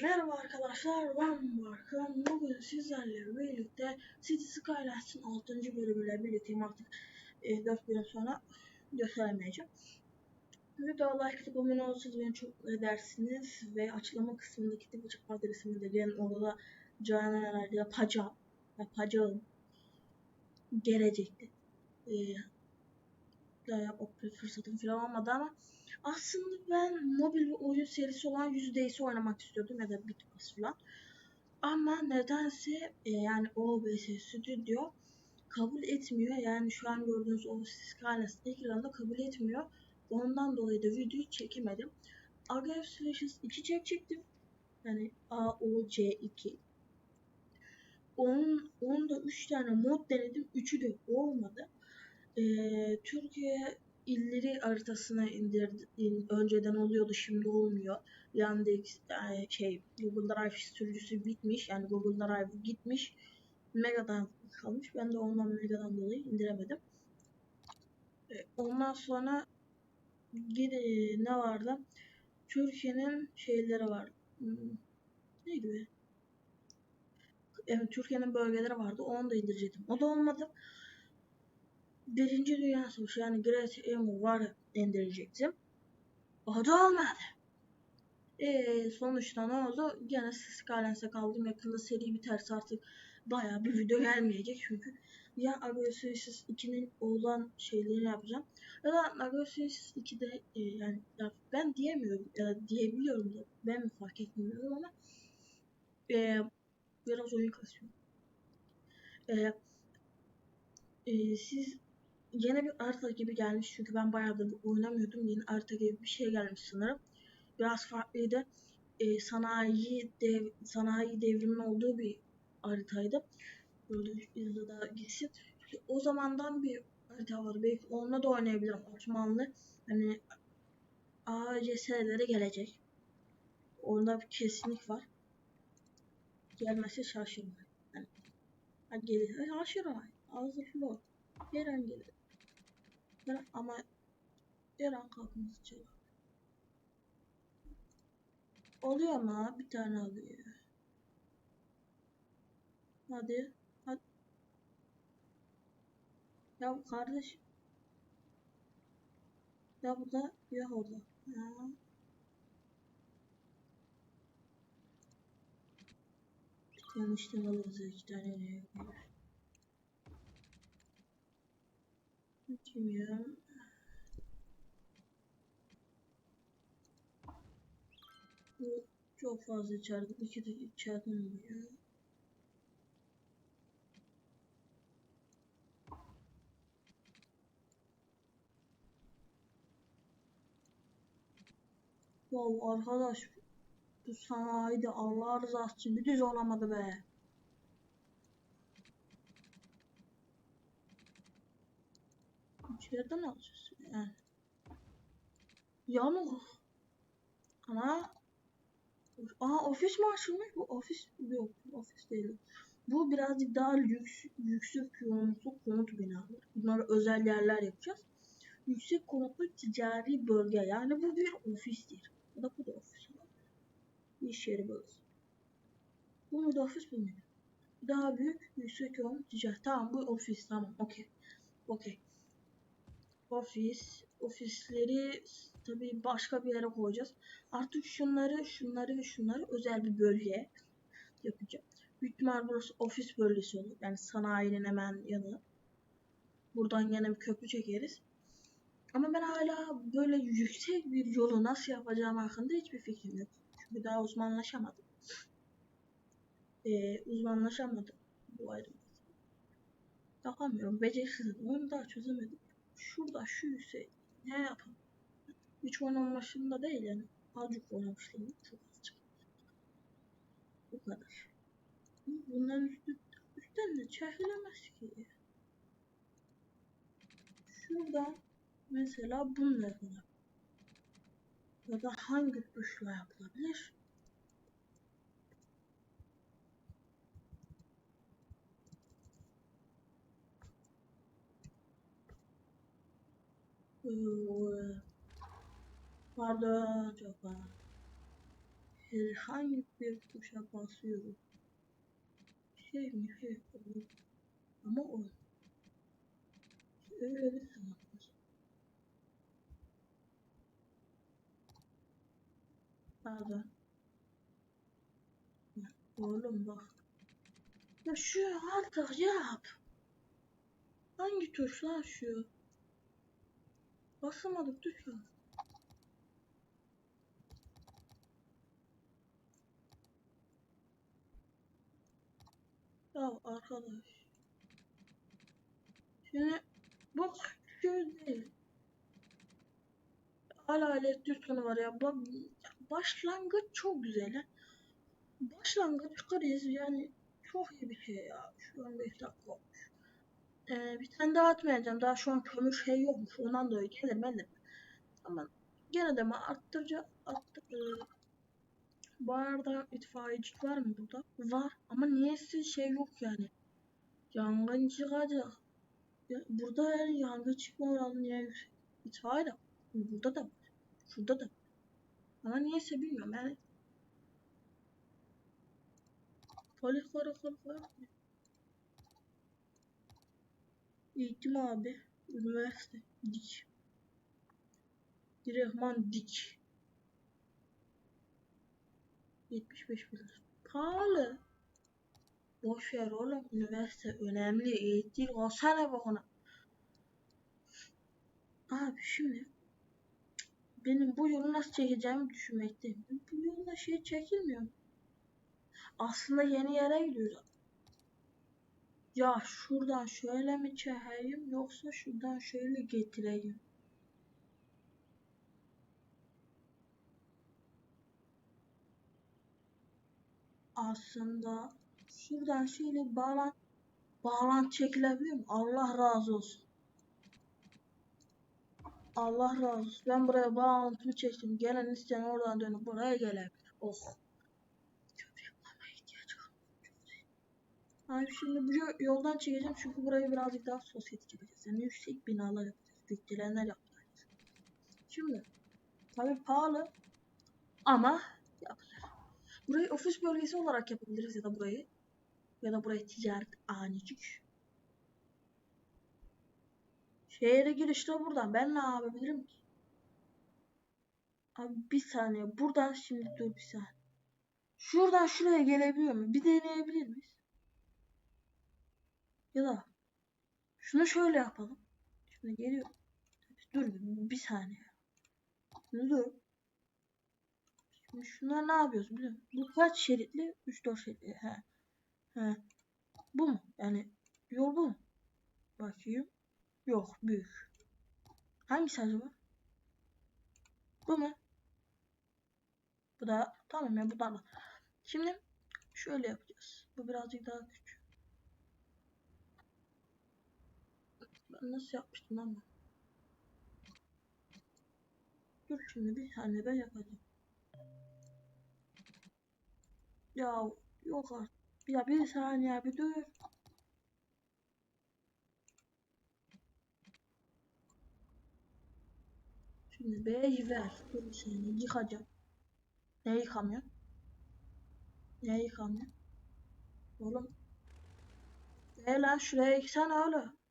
Merhaba arkadaşlar ben Barkın. Bugün sizlerle birlikte City Skylines'ın 6. bölümüyle birlikteyim artık e, 4 bölüm sonra gösteremeyeceğim. Video like atıp abone olursanız beni çok edersiniz ve açıklama kısmındaki Twitch adresimi de gelin orada da Canan herhalde yapacağım. Yapacağım. Gelecekti. E, daha yapma fırsatım falan olmadı ama aslında ben mobil bir oyun serisi olan Yüzdeys'i oynamak istiyordum ya da Bitpass falan. Ama nedense e, yani OBS Studio kabul etmiyor. Yani şu an gördüğünüz o Skynet ekranında kabul etmiyor. Ondan dolayı da videoyu çekemedim. Agave Slashes 2 çekecektim. Yani AOC2. Onun, onun da 3 tane mod denedim. 3'ü de olmadı. Ee, Türkiye illeri haritasına indirdi. Önceden oluyordu şimdi olmuyor. Yandex yani şey Google Drive sürücüsü bitmiş. Yani Google Drive gitmiş. Mega'dan kalmış. Ben de ondan Mega'dan dolayı indiremedim. E, ondan sonra ne vardı? Türkiye'nin şeyleri var. Neydi be? Evet, Türkiye'nin bölgeleri vardı. Onu da indirecektim. O da olmadı. Birinci Dünya Savaşı yani Great Emu var indirecektim. O da olmadı. Eee sonuçta ne oldu? Gene Skylens'e kaldım. Yakında seri biterse artık bayağı bir video gelmeyecek çünkü ya Agrosysis 2'nin olan şeylerini yapacağım. Ya da Agrosysis 2'de e, yani ya ben diyemiyorum ya da diyebiliyorum da ben mi fark etmiyorum ama e, biraz oyun kasıyor. E, e, siz yeni bir harita gibi gelmiş çünkü ben bayağıdır oynamıyordum. Yeni harita gibi bir şey gelmiş sanırım. Biraz farklıydı. E, sanayi dev, sanayi devriminin olduğu bir haritaydı. Böyle izle daha gitsin. O zamandan bir harita var. Belki onunla da oynayabilirim. Osmanlı. Hani ACS'lere gelecek. Onda bir kesinlik var. Gelmesi şaşırmayın. Yani, gelir. Şaşırmayın. Hazırlı ol. Her an gelir. Her, ama her an kalkması çalar. Oluyor mu? Bir tane alıyor. Hadi. Hadi. Ya kardeş. Ya burada ya orada. Ya. Yanlışlıkla alırız iki tane ne Kim ya? Bu çok fazla içeride. İki de içeride mi ya? Wow arkadaş bu sanayide Allah rızası için bir düz olamadı be. İçeriden alacağız yani. Yamuk. Ama Aa ofis mi açılmış? Bu ofis yok. Ofis değil. Bu birazcık daha lüks, yüksek yoğunluklu konut binaları. Bunları özel yerler yapacağız. Yüksek konutlu ticari bölge. Yani bu bir ofistir. Ya da bu da ofis. İş yeri burası. Bu da ofis bu muydu? Daha büyük, yüksek yoğun ticari. Tamam bu ofis. Tamam. Okey. Okey. Ofis. Ofisleri tabii başka bir yere koyacağız. Artık şunları, şunları ve şunları özel bir bölge yapacağım. Büyük burası ofis bölgesi olur. Yani sanayinin hemen yanı. Buradan yine bir köprü çekeriz. Ama ben hala böyle yüksek bir yolu nasıl yapacağım hakkında hiçbir fikrim yok. Çünkü daha uzmanlaşamadım. Ee, uzmanlaşamadım bu ayrımda. Yapamıyorum. Beceriksizim. Onu daha çözemedim. Şurada şu yüksek. Ne yapalım? Hiç oynamışım değil yani. Azıcık oynamışlığım. Çok azıcık. Bu kadar. Bunların üstü, üstten de çekilemez ki. Şurada mesela bununla yapılır. Ya da hangi tuşla yapılabilir? Pardon çok pardon. herhangi bir tuşa basıyorum. Şey mi şey olur. Ama o öyle bir zaman. Pardon. Oğlum bak. Ya şu artık yap. Hangi tuş lan şu? Basamadık tuşa. Ya arkadaş. Şimdi bu şey değil. Hala elektrik var ya. Ba- Başlangıç çok güzel. Başlangıç kriz yani çok iyi bir şey ya. Şu an 5 dakika. Ee, bir tane daha atmayacağım. Daha şu an kömür şey yokmuş. Ondan dolayı gelir benim. Ama gene de mi arttıracağım. Arttır. Bu arada itfaiyecik var mı burada? Var. Ama niyeyse şey yok yani. Yangın çıkacak. Ya, burada yani yangın çıkma oranı niye yüksek? İtfaiye de. Burada da var. Şurada da var. Ama niyeyse bilmiyorum yani. Polis karakol var. Eğitim abi. Üniversite. Dik. Direktman dik. 75 bin lira. Pahalı. Boş ver oğlum. Üniversite önemli. Eğitim olsana bak ona. Abi şimdi benim bu yolu nasıl çekeceğimi düşünmekteyim. Bu yolda şey çekilmiyor. Aslında yeni yere gidiyoruz. Ya şuradan şöyle mi çekeyim yoksa şuradan şöyle getireyim. Aslında şuradan şöyle bağlan bağlantı çekilebiliyor mu? Allah razı olsun. Allah razı olsun. Ben buraya bağlantımı çektim. Gelen isteyen oradan dönüp buraya gelebilir. Oh. Abi şimdi bu yo- yoldan çekeceğim çünkü burayı birazcık daha sosyetik yapacağız. Yani yüksek binalar yapacağız. Gökdelenler yapacağız. Şimdi tabii pahalı ama yapacağız. Burayı ofis bölgesi olarak yapabiliriz ya da burayı ya da burayı ticaret anicik. Şehre giriş de buradan. Ben ne yapabilirim ki? Abi bir saniye. Buradan şimdi dur bir saniye. Şuradan şuraya gelebiliyor mu? Bir deneyebilir miyiz? Ya da şunu şöyle yapalım. Şimdi geliyor. Dur bir, saniye. Şimdi dur. Şimdi şunlar ne yapıyoruz biliyor musun? Bu kaç şeritli? 3-4 şeritli. He. He. Bu mu? Yani yol bu mu? Bakayım. Yok büyük. Hangisi acaba? Bu mu? Bu da tamam ya bu da. Şimdi şöyle yapacağız. Bu birazcık daha küçük. Ben nasıl yapmıştım ama. Dur şimdi bir saniye ben yapacağım. Ya yok artık. Ya bir saniye bir dur. Şimdi bej ver. Dur saniye yıkacağım. Ne yıkamıyor? Ne yıkamıyor? Oğlum. E lan şuraya yıksana oğlum.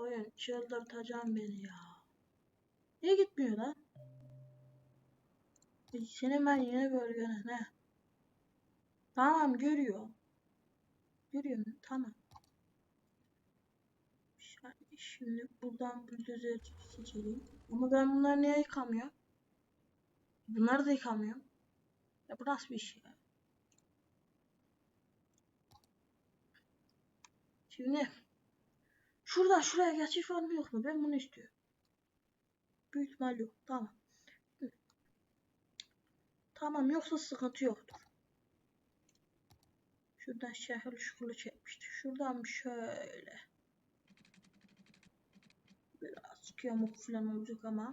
Oyun çıldırtacağım beni ya. Niye gitmiyor lan? Senin ben yeni bölgene ne? Tamam görüyor. Görüyor? Tamam. Şimdi buradan buldozer seçelim. Ama ben bunları niye yıkamıyorum? Bunları da yıkamıyorum. Ya bu nasıl bir iş ya? Şimdi şuradan şuraya geçiş var mı yok mu? Ben bunu istiyorum. Büyük ihtimal yok. Tamam. Tamam yoksa sıkıntı yoktur. Şuradan şehir şukulu çekmiştik. Şuradan şöyle. Biraz yamuk falan olacak ama.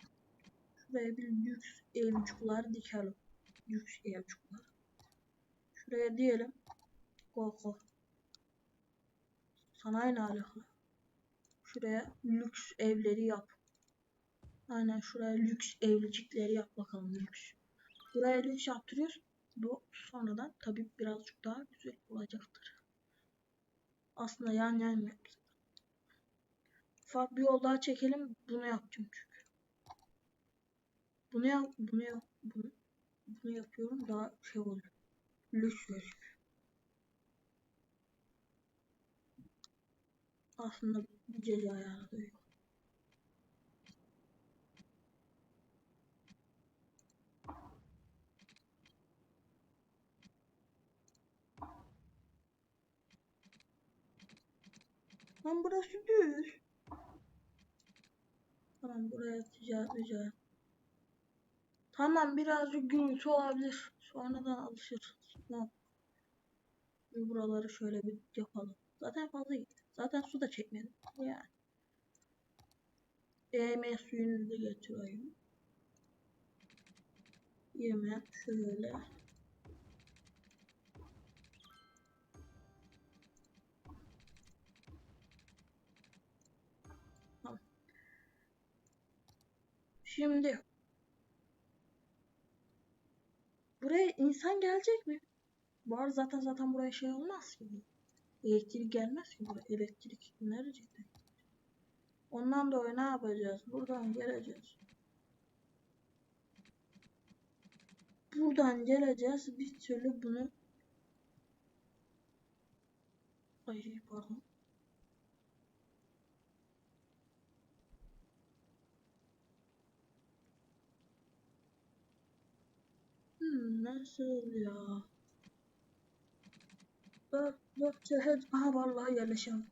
Şuraya bir lüks evcuklar dikelim. Lüks evcuklar. Şuraya diyelim. Go. Sanayi ne alakalı? Şuraya lüks evleri yap. Aynen şuraya lüks evlicikleri yap bakalım lüks. Buraya lüks yaptırıyoruz. Bu sonradan tabii birazcık daha güzel olacaktır. Aslında yan yan mı bir yol daha çekelim. Bunu yapacağım çünkü. Bunu yap, bunu yap, bunu, bunu yapıyorum daha şey oluyor. Lüks gözüküyor. Aslında bir ceza ayarı da yok. Lan burası düz. Tamam buraya ticaret ticaret. Tamam birazcık gürültü olabilir. Sonradan alışır. Tamam. Buraları şöyle bir yapalım. Zaten fazla iyi. Zaten su da çekmedim. Yani. Yeme suyunu da getireyim. Yeme şöyle. Tamam. Şimdi buraya insan gelecek mi? Var zaten zaten buraya şey olmaz ki. Elektrik gelmez ki buraya. Elektrik nerede? Ondan dolayı ne yapacağız? Buradan geleceğiz. Buradan geleceğiz. Bir türlü bunu Ay pardon. Hmm, nasıl ya? Bak bak çehet. Aha vallahi yerleşem.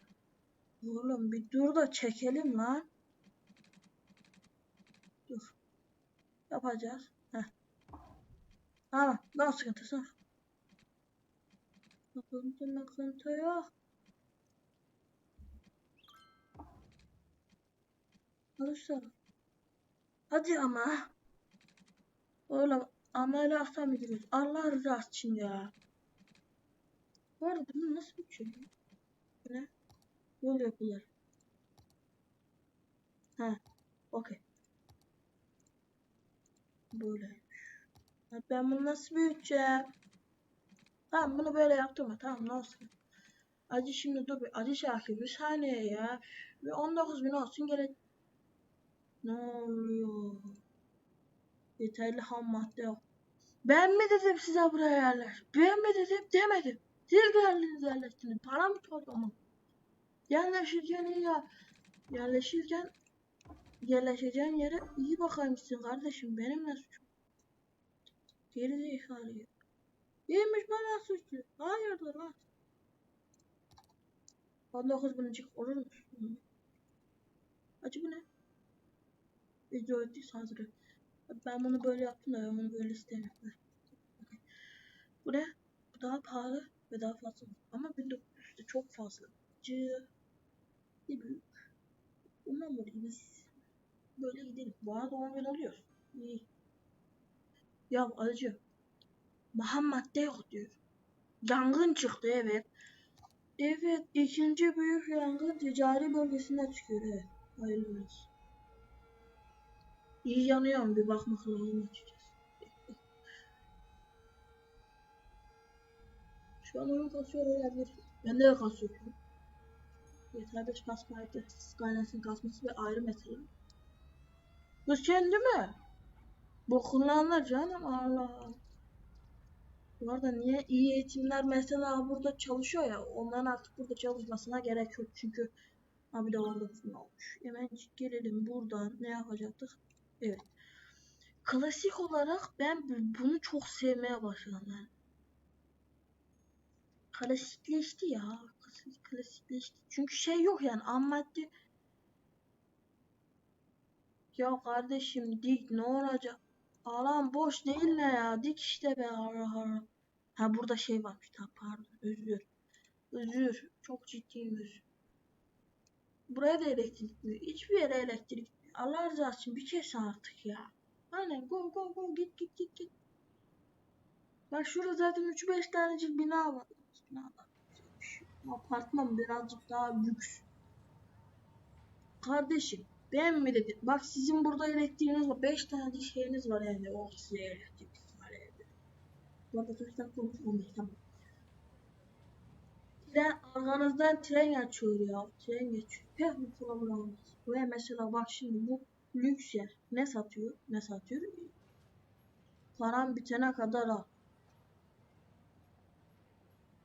Oğlum bir dur da çekelim lan. Dur. Yapacağız. Heh. Tamam. Ne sıkıntısı? Sıkıntı sıkıntı yok. Arkadaşlar. Hadi ama. Oğlum ameliyata mı giriyoruz? Allah rızası için ya. Bu bunu nasıl? Bu ne? Yol yapılır. Ha, okey. Böyle. Ben bunu nasıl büyüteceğim? Tamam bunu böyle yaptım mı? Tamam nasıl? Acı şimdi dur bir acı şarkı bir saniye ya. Bir 19 bin olsun gerek. Ne oluyor? Yeterli ham madde yok. Ben mi dedim size buraya yerler? Ben mi dedim demedim. Siz geldiniz yerleştiniz. Para mı toplamak? Yerleşirken ya. Yerleşirken yerleşeceğin yere iyi bakaymışsın kardeşim. Benim ne suçum? Geri zekalı. İyiymiş bana suçlu. Hayırdır lan? 19 binicik olur musun? Acı bu ne? Video ödüyse hazır. Ben bunu böyle yaptım da ben bunu böyle istemiyorum. Bu ne? Bu daha pahalı ve daha fazla. Ama 1900'de çok fazla. Cı. Ne büyük. Umarım biz böyle gidelim. Bu arada 10 bin alıyoruz. İyi. Ya acı. Baham madde yok diyor. Yangın çıktı evet. Evet ikinci büyük yangın ticari bölgesinde çıkıyor evet. Hayırlı olsun. İyi yanıyorum bir bakmak lazım açıkçası. Şu an oyun kasıyor olabilir. Ben de kasıyorum. Yeter 5 kasmaydı. Skylens'in kasması ve ayrı mesele. Bu kendi mi? Bu kullanılır canım Allah. Bu arada niye iyi eğitimler mesela burada çalışıyor ya onların artık burada çalışmasına gerek yok çünkü abi de orada olmuş. Hemen gelelim buradan ne yapacaktık? Evet. Klasik olarak ben bunu çok sevmeye başladım ben. Klasikleşti ya. Klasikleşti. Çünkü şey yok yani madde. Ya kardeşim dik ne olacak? Alan boş değil ne ya? Dik işte be ara ara. Ha burada şey varmış. Ha, pardon özür. Özür. Çok ciddiyim özür. Buraya da elektrik mi? Hiçbir yere elektrik Allah rızası için bir kes artık ya. Aynen go go go git git git git. Bak şurada zaten 3-5 tanecik. Bina var. Apartman birazcık daha lüks. Kardeşim ben mi dedim? Bak sizin burada elektriğiniz var. 5 tane şeyiniz var yani. Oh size elektrik var Bu arada kaç dakika olmuş? 15 tamam. Tren arkanızdan tren geçiyor ya. Tren geçiyor. Pek bir problem olmaz. Mesela bak şimdi bu lüks yer. Ne satıyor? Ne satıyor? Param bitene kadar al.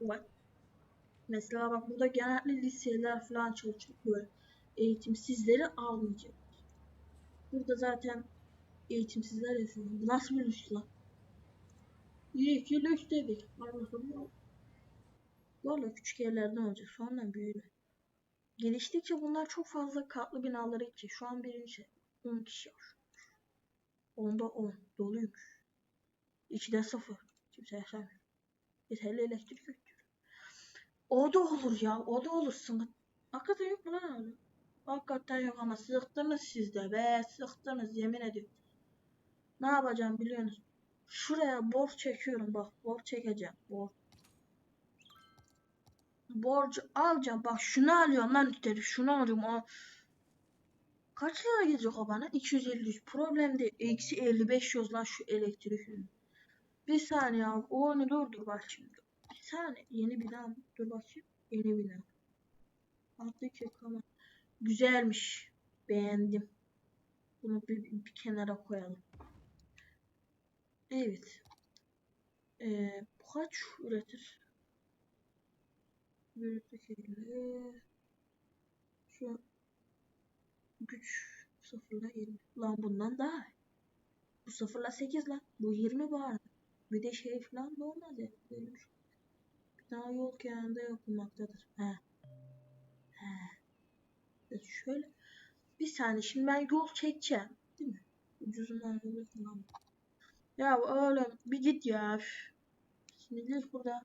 Bak. Mesela bak burada genellikle liseler falan çalışıyor. Böyle eğitimsizleri almayacak. Burada zaten eğitimsizler yaşıyor. Bu nasıl bir lüks lan? İyi ki lüks dedik. Valla küçük yerlerden olacak. Sonra büyür. Geliştikçe bunlar çok fazla katlı binalara gidecek. Şu an birinci şey. 10 kişi yaşıyor. Onda 10. Doluymuş. İçide sıfır. Kimse yaşamıyor. Yeterli elektrik yok. O da olur ya. O da olur. Sınıf. Hakikaten yok mu lan öyle? Hakikaten yok ama sıktınız siz de be. Sıktınız yemin ediyorum. Ne yapacağım biliyorsunuz? Şuraya borç çekiyorum bak. Borç çekeceğim. Borç. Borcu alacağım. Bak şunu alıyorum lan üstelik. Şunu alıyorum. O... Kaç lira gelecek o bana? 253. Problem değil. Eksi 55 yoz lan şu elektrik. Bir saniye abi. Onu durdur bak şimdi. Saniye. Yeni bina mı? Dur bakayım. Yeni bina. Alttaki kamera. Güzelmiş. Beğendim. Bunu bir, bir kenara koyalım. Evet. Ee, bu kaç üretir? Büyüklük ile şu güç sıfırla 20. Lan bundan daha. Bu sıfırla 8 lan. Bu 20 var. Bir de şey falan da olmaz ya. Daha yol kenarında yapılmaktadır. He. He. Evet, şöyle. Bir saniye şimdi ben yol çekeceğim. Değil mi? Ucuzundan yolu falan. Ya oğlum bir git ya. Üf. Sinirli burada.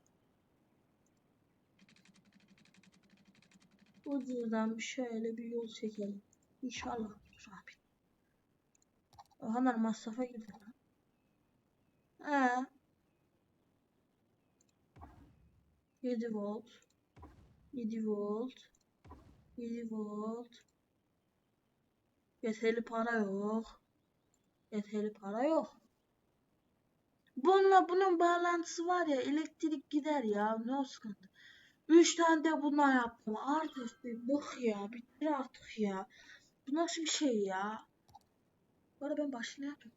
Ucuzdan şöyle bir yol çekelim. İnşallah Rabbim. Hemen masrafa girdi lan. 7 volt. 7 volt. 7 volt. Yeterli para yok. Yeterli para yok. Bununla bunun bağlantısı var ya elektrik gider ya ne o sıkıntı. Üç tane de bunlar yaptım. Artık bir bık ya. Bitir artık ya. Bu nasıl bir şey ya? Bu arada ben başlığı yaptım.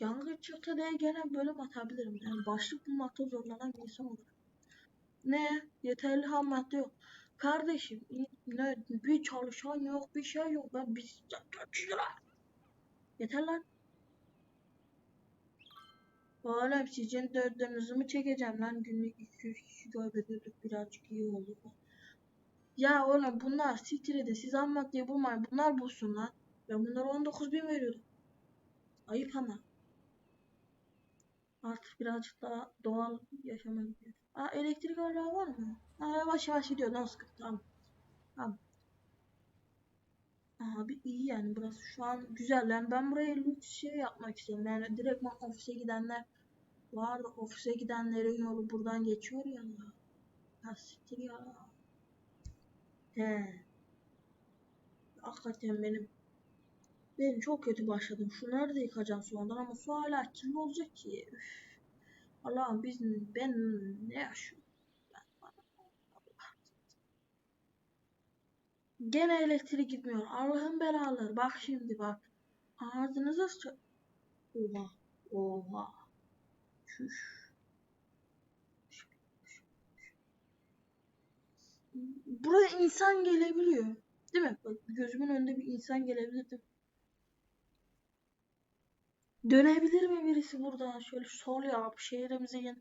Yangın çıktı diye gene bölüm atabilirim. Yani başlık bulmakta zorlanan bir insan olur. Ne? Yeterli ham madde yok. Kardeşim ne bir çalışan yok bir şey yok. Ben biz Yeter lan. Oğlum sizin dördünüzü mü çekeceğim lan günlük 200 kişi kaybediyorduk birazcık iyi olur. Ya oğlum bunlar siktir edin siz almak diye bulmayın bunlar bulsun lan. Ben bunlara 19 bin veriyordum. Ayıp ama. Artık birazcık daha doğal yaşama gidiyor. Aa elektrik hala var mı? Aa yavaş yavaş gidiyor sıkıntı tamam. Tamam. Abi iyi yani burası şu an güzel. Yani ben buraya lüks şey yapmak istiyorum. Yani direkt ofise gidenler var ofise gidenlerin yolu buradan geçiyor ya. Ya siktir ya. He. Hakikaten benim benim çok kötü başladım. Şunları da yıkacağım sonradan ama su hala kirli olacak ki. Üf. Allah'ım biz ben ne yaşıyorum? Gene elektrik gitmiyor. Allah'ın belaları. Bak şimdi bak. Ağzınıza sıçra... Oha. Oha. Şuş. Buraya insan gelebiliyor. Değil mi? Bak gözümün önünde bir insan gelebilir değil mi? Dönebilir mi birisi buradan? Şöyle sol yap şehrimize gel.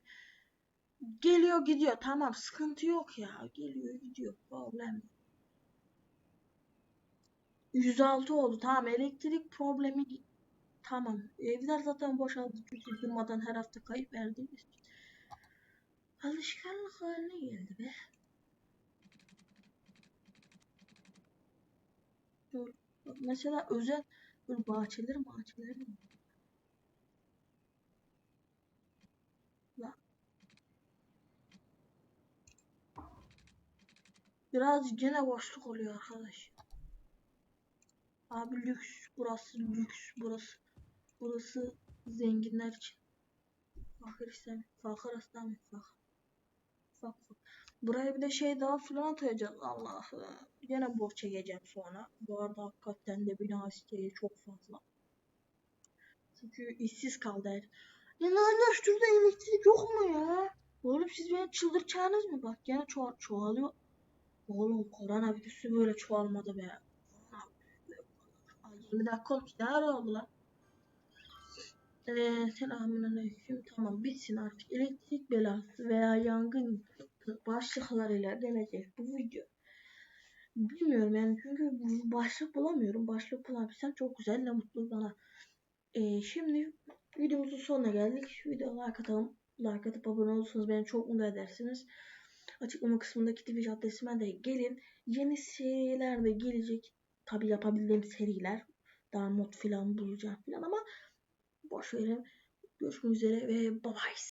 Geliyor gidiyor. Tamam sıkıntı yok ya. Geliyor gidiyor. Problem yok. 106 oldu. Tamam elektrik problemi tamam. Evler zaten boşaldı. Çünkü durmadan her hafta kayıp verdiğimiz için. Alışkanlık haline geldi be. Mesela özel böyle bahçeleri bahçeleri mi? Biraz gene boşluk oluyor arkadaş. Abi lüks burası lüks burası. Burası zenginler için. Fakir istemiyorum. Fakir istemiyorum. Fakir. Fak fak. Buraya bir de şey daha filan atacağız. Allah'ım. Yine borç çekeceğim sonra. Bu arada hakikaten de bina isteği çok fazla. Çünkü işsiz kaldı her. Ya arkadaş şurada elektrik yok mu ya? Oğlum siz beni çıldırtacaksınız mı? Bak gene ço çoğalıyor. Oğlum koronavirüsü böyle çoğalmadı be. Ay 20 dakika olmuş. Ne ara oldu lan? Ee, selamünaleyküm. Tamam bitsin artık. Elektrik belası veya yangın başlıklarıyla gelecek bu video. Bilmiyorum yani çünkü başlık bulamıyorum. Başlık bulabilsem çok güzel ne mutlu bana. Ee, şimdi videomuzun sonuna geldik. Video like atalım. Like atıp abone olursanız beni çok mutlu edersiniz. Açıklama kısmındaki Twitch adresime de gelin. Yeni seriler de gelecek. Tabi yapabildiğim seriler. Daha mod falan bulacağım falan ama boş verin. Görüşmek üzere ve bye bye.